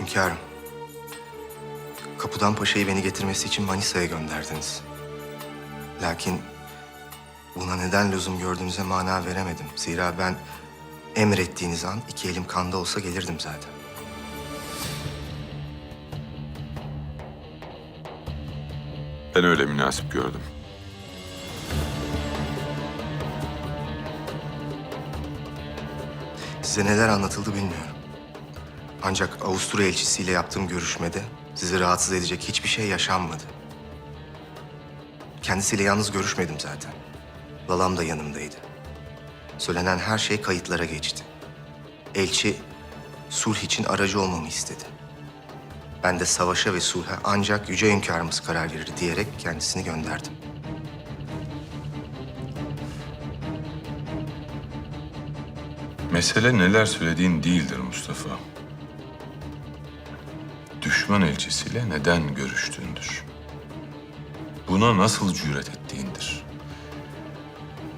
Hünkârım. Kapıdan Paşa'yı beni getirmesi için Manisa'ya gönderdiniz. Lakin buna neden lüzum gördüğünüze mana veremedim. Zira ben emrettiğiniz an iki elim kanda olsa gelirdim zaten. Ben öyle münasip gördüm. Size neler anlatıldı bilmiyorum. Ancak Avusturya elçisiyle yaptığım görüşmede sizi rahatsız edecek hiçbir şey yaşanmadı. Kendisiyle yalnız görüşmedim zaten. Balam da yanımdaydı. Söylenen her şey kayıtlara geçti. Elçi sulh için aracı olmamı istedi. Ben de savaşa ve sulha ancak yüce hünkârımız karar verir diyerek kendisini gönderdim. Mesele neler söylediğin değildir Mustafa. Düşman elçisiyle neden görüştüğündür. Buna nasıl cüret ettiğindir.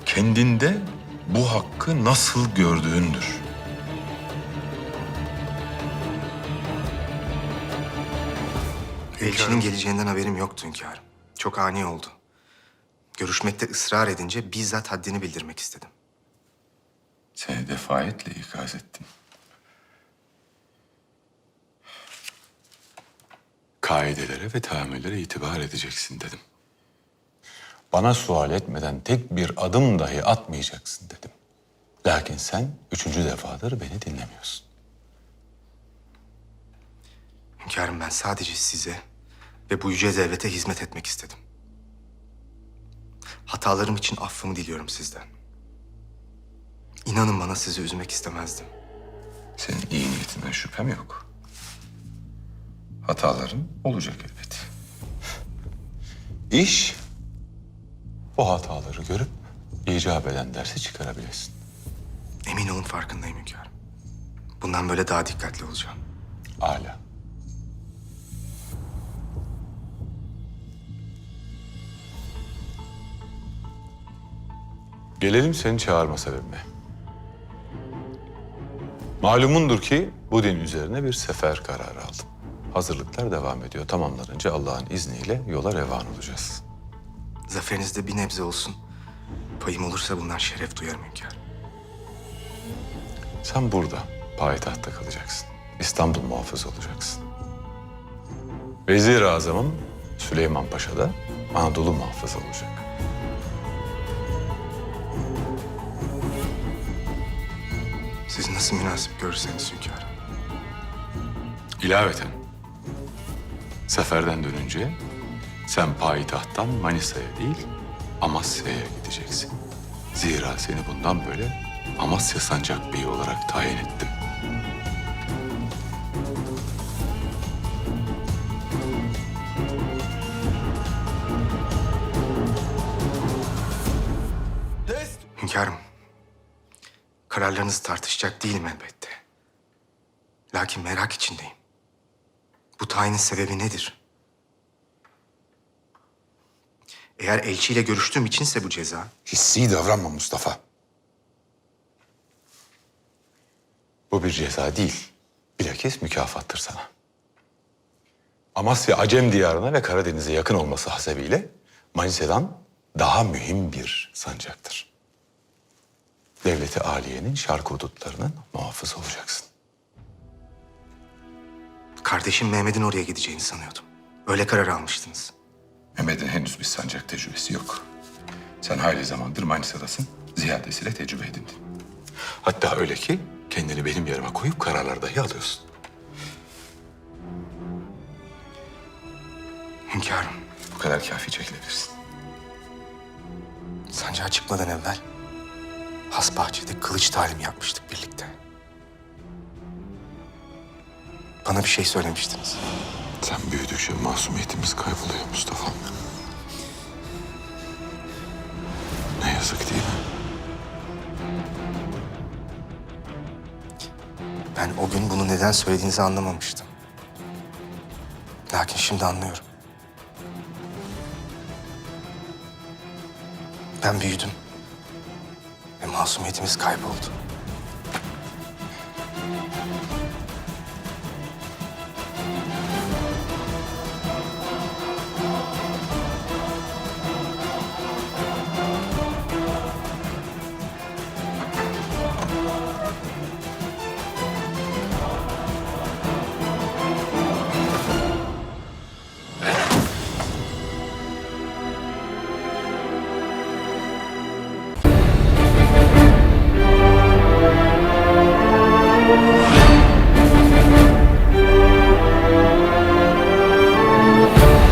Kendinde bu hakkı nasıl gördüğündür. Elçinin geleceğinden haberim yoktu hünkârım. Çok ani oldu. Görüşmekte ısrar edince bizzat haddini bildirmek istedim. Seni defayetle ikaz ettim. Kaidelere ve tahammüllere itibar edeceksin dedim. Bana sual etmeden tek bir adım dahi atmayacaksın dedim. Lakin sen üçüncü defadır beni dinlemiyorsun. Hünkârım ben sadece size ve bu yüce devlete hizmet etmek istedim. Hatalarım için affımı diliyorum sizden. İnanın bana sizi üzmek istemezdim. Senin iyi niyetinden şüphem yok. Hataların olacak elbet. İş bu hataları görüp icap eden dersi çıkarabilesin. Emin olun farkındayım hünkârım. Bundan böyle daha dikkatli olacağım. Âlâ. Gelelim seni çağırma sebebine. Malumundur ki bu din üzerine bir sefer kararı aldım. Hazırlıklar devam ediyor. Tamamlanınca Allah'ın izniyle yola revan olacağız. Zaferinizde bir nebze olsun. Payım olursa bundan şeref duyarım hünkârım. Sen burada payitahtta kalacaksın. İstanbul muhafız olacaksın. Vezir-i Azam'ım Süleyman Paşa da Anadolu muhafız olacak. Siz nasıl münasip görürseniz hünkârım. İlaveten seferden dönünce sen payitahttan Manisa'ya değil Amasya'ya gideceksin. Zira seni bundan böyle Amasya Sancak Bey'i olarak tayin ettim. Hünkârım, kararlarınızı tartışacak değilim elbette. Lakin merak içindeyim. Bu tayinin sebebi nedir? Eğer elçiyle görüştüğüm içinse bu ceza, Hissi davranma Mustafa. Bu bir ceza değil, bilakis mükafattır sana. Amasya Acem diyarına ve Karadeniz'e yakın olması hasebiyle Manisa'dan daha mühim bir sancaktır. Devleti Aliye'nin şark hudutlarının muhafızı olacaksın. kardeşim Mehmet'in oraya gideceğini sanıyordum. Öyle karar almıştınız. Mehmet'in henüz bir sancak tecrübesi yok. Sen hayli zamandır Manisa'dasın, ziyadesiyle tecrübe edindin. Hatta öyle ki kendini benim yerime koyup kararlar dahi alıyorsun. Hünkârım, Bu kadar kafi çekilebilirsin. sancağa çıkmadan evvel Hasbahçe'de kılıç talim yapmıştık birlikte. Bana bir şey söylemiştiniz. Sen büyüdükçe masumiyetimiz kayboluyor Mustafa. Ne yazık değil mi? Ben o gün bunu neden söylediğinizi anlamamıştım. Lakin şimdi anlıyorum. Ben büyüdüm masumiyetimiz kayboldu.